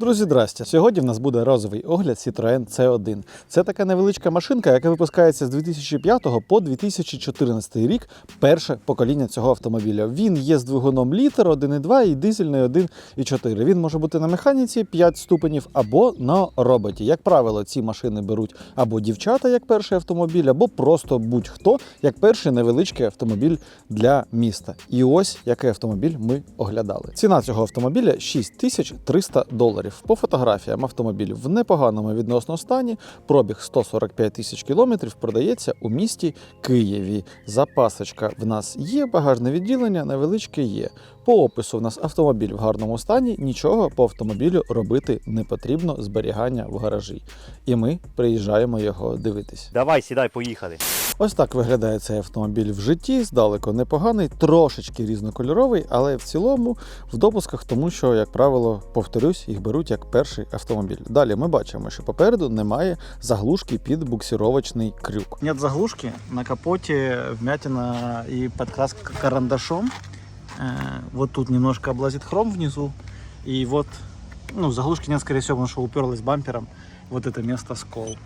Друзі, здрастя! Сьогодні в нас буде розовий огляд Citroën C1. Це така невеличка машинка, яка випускається з 2005 по 2014 рік. Перше покоління цього автомобіля. Він є з двигуном літр 1,2 і дизельний 1,4. Він може бути на механіці 5 ступенів або на роботі. Як правило, ці машини беруть або дівчата як перший автомобіль, або просто будь-хто як перший невеличкий автомобіль для міста. І ось який автомобіль ми оглядали. Ціна цього автомобіля 6300 доларів. По фотографіям автомобіль в непоганому відносно стані. Пробіг 145 тисяч кілометрів продається у місті Києві. Запасочка в нас є, багажне відділення невеличке є. По опису в нас автомобіль в гарному стані, нічого по автомобілю робити не потрібно, зберігання в гаражі. І ми приїжджаємо його дивитись. Давай, сідай, поїхали. Ось так виглядає цей автомобіль в житті, здалеку непоганий, трошечки різнокольоровий, але в цілому в допусках, тому що, як правило, повторюсь, їх беруть як перший автомобіль. Далі ми бачимо, що попереду немає заглушки під буксировочний крюк. Нет заглушки, на капоті вмятина і подкраска карандашом. Вот тут немножко облазит хром внизу. И вот, ну, заглушки нет, скорее всего, потому что уперлась бампером. Вот это место скол.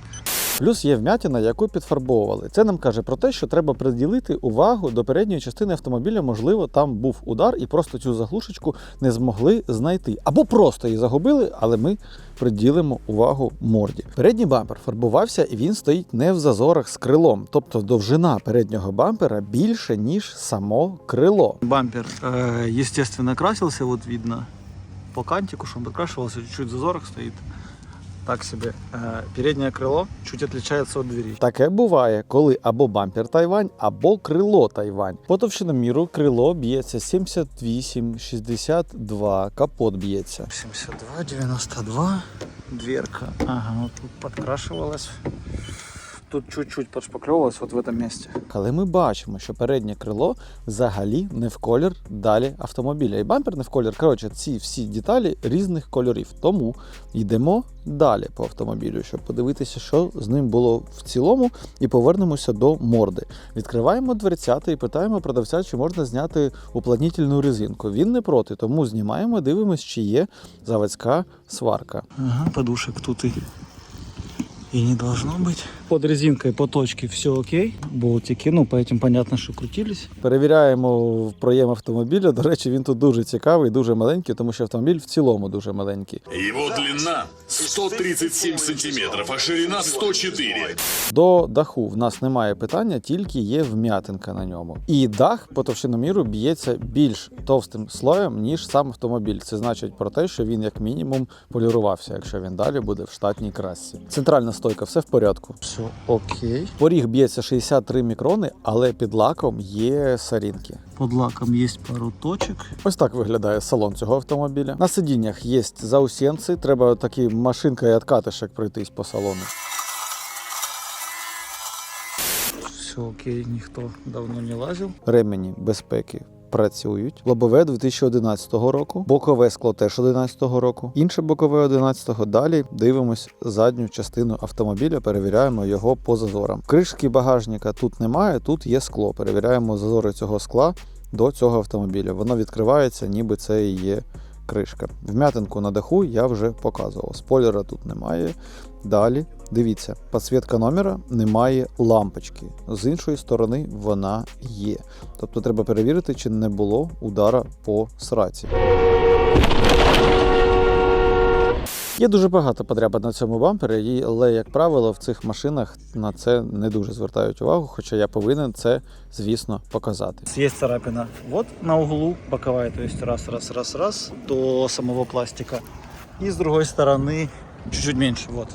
Плюс є вмятина, яку підфарбовували. Це нам каже про те, що треба приділити увагу до передньої частини автомобіля. Можливо, там був удар і просто цю заглушечку не змогли знайти. Або просто її загубили, але ми приділимо увагу морді. Передній бампер фарбувався і він стоїть не в зазорах з крилом, тобто довжина переднього бампера більше, ніж само крило. Бампер, э, естественно, красився, от видно по кантику, що він покрашивался, чуть-чуть в зазорах стоїть. Так собі. Переднє крило чуть відрізняється від двері. Таке буває, коли або бампер Тайвань, або крило Тайвань. По товщиноміру крило б'ється 78, 62, капот б'ється. 72, 92, дверка. Ага, от тут підкрашувалась. Тут чуть-чуть подшпакльовувалось от в этом місці. Але ми бачимо, що переднє крило взагалі не в колір далі автомобіля. І бампер не в колір. Коротше, ці всі деталі різних кольорів. Тому йдемо далі по автомобілю, щоб подивитися, що з ним було в цілому, і повернемося до морди. Відкриваємо дверцята і питаємо продавця, чи можна зняти уплотнительну резинку. Він не проти, тому знімаємо, дивимося, чи є заводська сварка. Ага, подушек тут і и не должно быть. Под резинкой по точке все окей. Болтики, ну по этим понятно, що крутились. Перевіряємо проєм автомобіля. До речі, він тут дуже цікавий, дуже маленький, тому що автомобіль в цілому дуже маленький. Его длина 137 сантиметров, а ширина 104. До даху в нас немає питання, тільки є вм'ятинка на ньому. І дах по товщиноміру б'ється більш товстим слоєм, ніж сам автомобіль. Це значить про те, що він як мінімум полірувався, якщо він далі буде в штатній красці. Центральна стойка, все в порядку. Все окей. Поріг б'ється 63 мікрони, але під лаком є сарінки. Під лаком є пару точок. Ось так виглядає салон цього автомобіля. На сидіннях є заусенці, треба такі машинка і откатишек пройтись по салону. Все окей, ніхто давно не лазив. Ремені безпеки. Працюють лобове 2011 року, бокове скло теж 2011 року, інше бокове 11-го. Далі дивимось задню частину автомобіля, перевіряємо його по зазорам. Кришки багажника тут немає, тут є скло. Перевіряємо зазори цього скла до цього автомобіля. Воно відкривається, ніби це і є кришка. Вм'ятинку на даху я вже показував. Спойлера тут немає. Далі дивіться, підсвітка номера немає лампочки. З іншої сторони вона є. Тобто треба перевірити, чи не було удара по сраці. Є дуже багато подряпин на цьому бампері, але, як правило, в цих машинах на це не дуже звертають увагу, хоча я повинен це, звісно, показати. Є царапина от на углу боковая, то раз, раз, раз, раз до самого пластика. І з другої сторони чуть-чуть менше. Вот.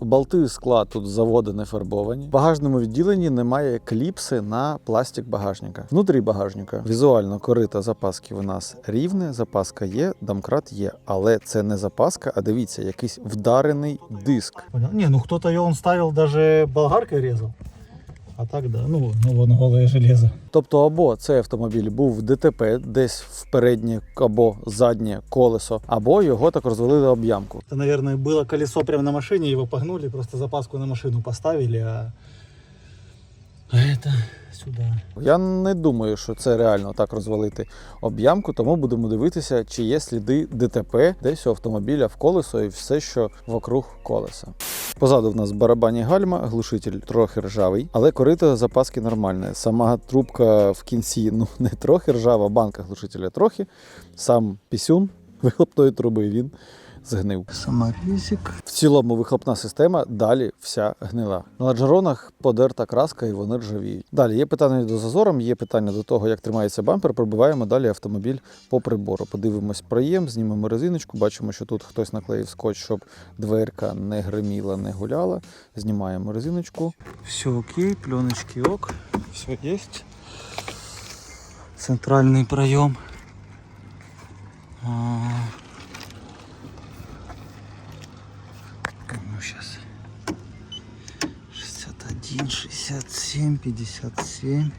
Болти скла тут заводи не фарбовані. В багажному відділенні немає кліпси на пластик багажника. Внутрі багажника візуально корита запаски у нас рівне, запаска є, домкрат є, але це не запаска, а дивіться, якийсь вдарений диск. Ні, ну хто-то його ставив, навіть болгаркою резал. А так да, ну, ну вон голе железо. Тобто, або цей автомобіль був в ДТП, десь в переднє або заднє колесо, або його так розвалили об ямку. Это, було колесо прямо на машині, його погнули, просто запаску на машину поставили, а А сюда. Я не думаю, що це реально так розвалити об'ямку, тому будемо дивитися, чи є сліди ДТП десь у автомобіля в колесо і все, що вокруг колеса. Позаду в нас барабані гальма, глушитель трохи ржавий, але корито запаски нормальне. Сама трубка в кінці ну не трохи ржава, банка глушителя трохи. Сам пісюн вихлопної труби він згнив. Саморезик. В цілому вихлопна система далі вся гнила. На ладжеронах подерта краска і вони ржавіють. Далі є питання до зазором, є питання до того, як тримається бампер. Пробиваємо далі автомобіль по прибору. Подивимось проєм, знімемо резиночку. Бачимо, що тут хтось наклеїв скотч, щоб дверка не гриміла, не гуляла. Знімаємо резиночку. Все окей, пленочки ок. Все есть. Центральный проем. Ну, сейчас. 61, 67, 57.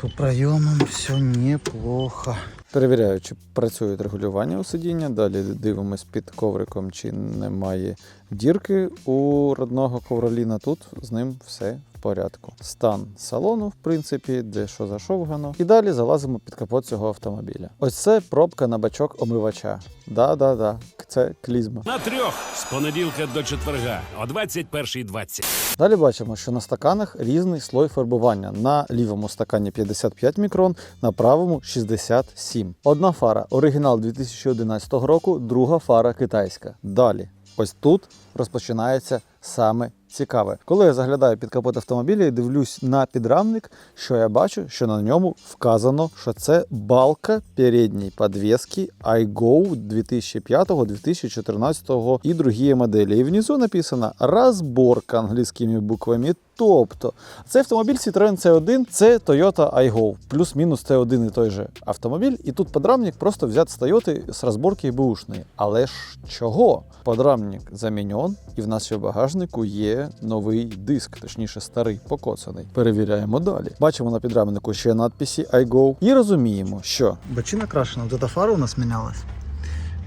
По проемам все неплохо. Перевіряю, чи працюють регулювання у сидіння. Далі дивимось під ковриком, чи немає дірки у родного ковроліна. Тут з ним все порядку. Стан салону, в принципі, де що зашовгано. І далі залазимо під капот цього автомобіля. Ось це пробка на бачок омивача. Да-да-да, це клізма. На трьох з понеділка до четверга о 21.20. Далі бачимо, що на стаканах різний слой фарбування. На лівому стакані 55 мікрон, на правому 67. Одна фара оригінал 2011 року, друга фара китайська. Далі, ось тут розпочинається саме цікаве. Коли я заглядаю під капот автомобіля і дивлюсь на підрамник, що я бачу, що на ньому вказано, що це балка передньої підвіски iGo 2005-2014 і другі моделі. І внизу написано розборка англійськими буквами. Тобто, цей автомобіль Citroen C1 це Toyota iGo. Плюс-мінус це один і той же автомобіль. І тут подрамник просто взят з Toyota з розборки бушної. Але ж чого? Подрамник замінен, і в нас в багажнику є новий диск, точніше старий, покоцаний. Перевіряємо далі. Бачимо на підрамнику ще надписі iGo і розуміємо, що Бочина крашена. Вот эта фара у нас менялась.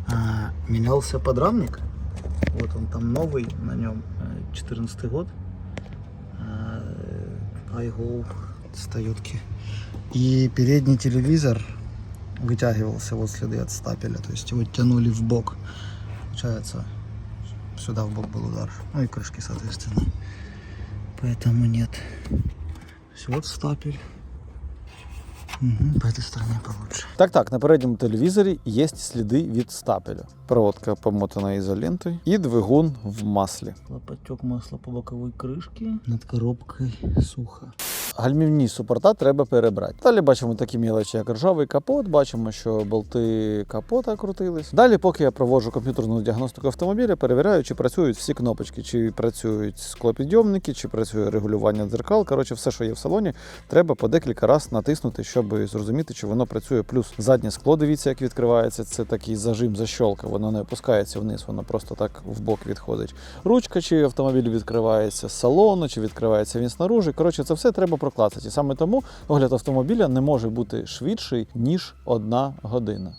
А, менялся подрамник. Вот он там новый, на нем 14 год А, iGo с Тойотки. И передний телевизор вытягивался вот следы от стапеля. То есть его тянули в бок. Получается, сюда в бок был удар. Ну и крышки, соответственно. Поэтому нет. То есть вот стапель. Мгм, по этой стороне получше. Так, так, на передньому телевізорі є сліди від стапеля. Проводка помотана ізолентою і двигун в маслі. Потек масла по боковой крышке. Над коробкой сухо. Гальмівні супорта треба перебрати. Далі бачимо такі мілочі, як ржавий капот, бачимо, що болти капота крутились. Далі, поки я проводжу комп'ютерну діагностику автомобіля, перевіряю, чи працюють всі кнопочки, чи працюють склопідйомники, чи працює регулювання дзеркал. Коротше, все, що є в салоні, треба по декілька разів натиснути, щоб зрозуміти, чи воно працює. Плюс заднє скло, дивіться, як відкривається. Це такий зажим, защолка. Воно не опускається вниз, воно просто так в бок відходить. Ручка, чи автомобіль відкривається з салону, чи відкривається він снаружи. Коротше, це все треба проклацати. І саме тому огляд автомобіля не може бути швидший, ніж одна година.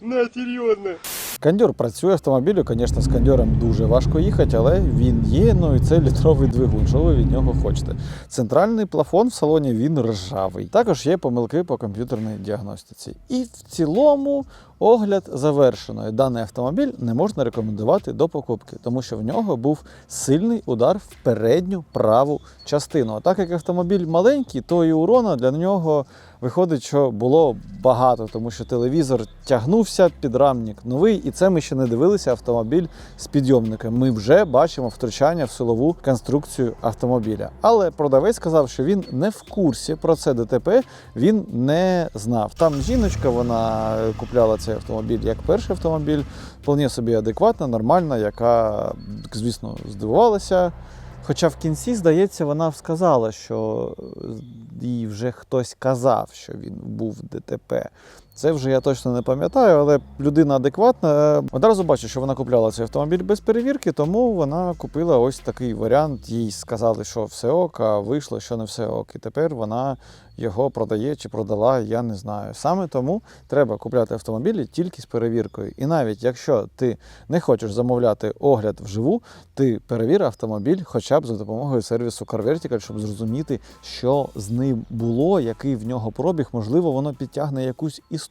Кондьор працює автомобілю, звісно, з кондьором дуже важко їхати, але він є. Ну і це літровий двигун. Що ви від нього хочете? Центральний плафон в салоні він ржавий. Також є помилки по комп'ютерній діагностиці. І в цілому огляд завершено. Даний автомобіль не можна рекомендувати до покупки, тому що в нього був сильний удар в передню праву частину. А так як автомобіль маленький, то і урона для нього виходить, що було багато, тому що телевізор тягнувся, підрамник новий, і це ми ще не дивилися автомобіль з підйомником. Ми вже бачимо втручання в силову конструкцію автомобіля. Але продавець сказав, що він не в курсі про це ДТП, він не знав. Там жіночка, вона купляла цей автомобіль як перший автомобіль, вполне собі адекватна, нормальна, яка, звісно, здивувалася. Хоча в кінці, здається, вона сказала, що їй вже хтось казав, що він був в ДТП. Це вже я точно не пам'ятаю, але людина адекватна. Одразу бачу, що вона купляла цей автомобіль без перевірки, тому вона купила ось такий варіант. Їй сказали, що все ок, а вийшло, що не все ок. І тепер вона його продає чи продала, я не знаю. Саме тому треба купляти автомобілі тільки з перевіркою. І навіть якщо ти не хочеш замовляти огляд вживу, ти перевір автомобіль хоча б за допомогою сервісу CarVertical, щоб зрозуміти, що з ним було, який в нього пробіг, можливо, воно підтягне якусь історію.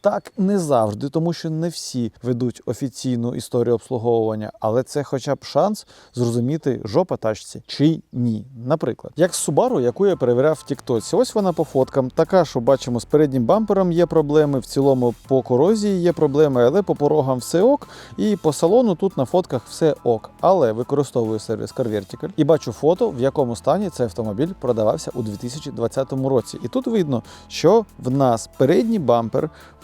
Так не завжди, тому що не всі ведуть офіційну історію обслуговування, але це хоча б шанс зрозуміти, жопа тачці чи ні. Наприклад, як з Subaru, яку я перевіряв в Тіктоці. Ось вона по фоткам. Така, що бачимо, з переднім бампером є проблеми, в цілому по корозії є проблеми, але по порогам все ок. І по салону тут на фотках все ок. Але використовую сервіс CarVertical і бачу фото, в якому стані цей автомобіль продавався у 2020 році. І тут видно, що в нас передній бампер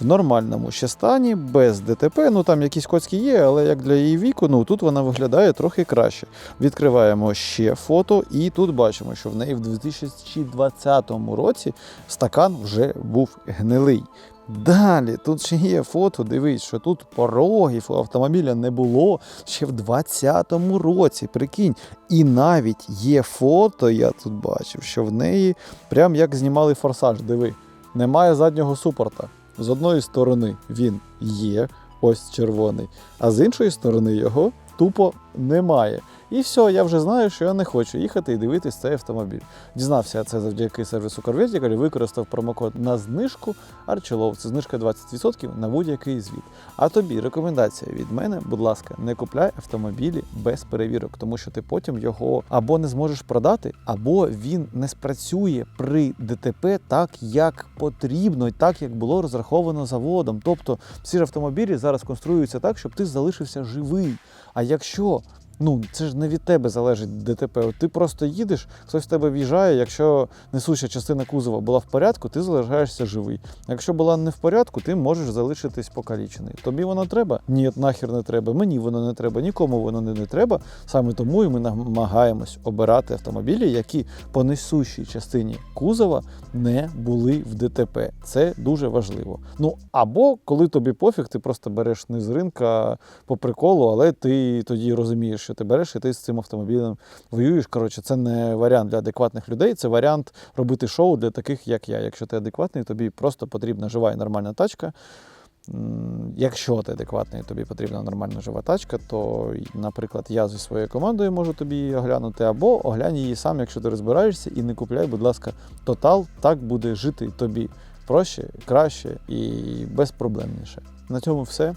в нормальному ще стані, без ДТП. Ну там якісь коцки є, але як для її віку, ну тут вона виглядає трохи краще. Відкриваємо ще фото, і тут бачимо, що в неї в 2020 році стакан вже був гнилий. Далі, тут ще є фото, дивись, що тут порогів у автомобіля не було ще в 2020 році. Прикинь. І навіть є фото, я тут бачив, що в неї прям як знімали форсаж. Диви, немає заднього супорта. З одної сторони він є, ось червоний, а з іншої сторони його тупо немає. І все, я вже знаю, що я не хочу їхати і дивитись цей автомобіль. Дізнався це завдяки сервісу CarVertical і використав промокод на знижку Арчелов. Це знижка 20% на будь-який звіт. А тобі рекомендація від мене, будь ласка, не купляй автомобілі без перевірок, тому що ти потім його або не зможеш продати, або він не спрацює при ДТП так, як потрібно, і так як було розраховано заводом. Тобто всі ж автомобілі зараз конструюються так, щоб ти залишився живий. А якщо Ну, це ж не від тебе залежить ДТП. От ти просто їдеш, хтось в тебе в'їжджає. Якщо несуща частина кузова була в порядку, ти залишаєшся живий. Якщо була не в порядку, ти можеш залишитись покалічений. Тобі воно треба? Ні, нахер не треба. Мені воно не треба, нікому воно не, не треба. Саме тому і ми намагаємось обирати автомобілі, які по несущій частині кузова не були в ДТП. Це дуже важливо. Ну або коли тобі пофіг, ти просто береш не з ринка по приколу, але ти тоді розумієш, що ти береш і ти з цим автомобілем воюєш. Коротше, це не варіант для адекватних людей, це варіант робити шоу для таких, як я. Якщо ти адекватний, тобі просто потрібна жива і нормальна тачка. Якщо ти адекватний, тобі потрібна нормальна жива тачка, то, наприклад, я зі своєю командою можу тобі її оглянути, або оглянь її сам, якщо ти розбираєшся, і не купляй, будь ласка, тотал, так буде жити тобі проще, краще і безпроблемніше. На цьому все.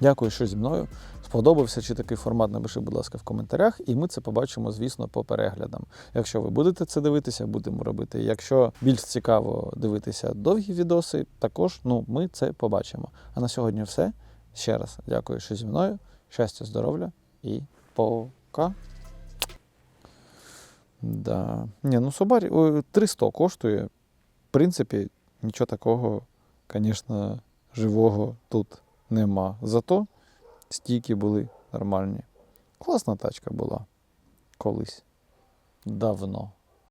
Дякую, що зі мною. Сподобався чи такий формат, напиши, будь ласка, в коментарях, і ми це побачимо, звісно, по переглядам. Якщо ви будете це дивитися, будемо робити. Якщо більш цікаво дивитися довгі відоси, також ну, ми це побачимо. А на сьогодні все. Ще раз дякую, що зі мною. Щастя, здоров'я і пока. Да. Ні, ну Собарі 300 коштує. В принципі, нічого такого, звісно, живого тут нема. Зато стійки були нормальні. Класна тачка була колись. Давно.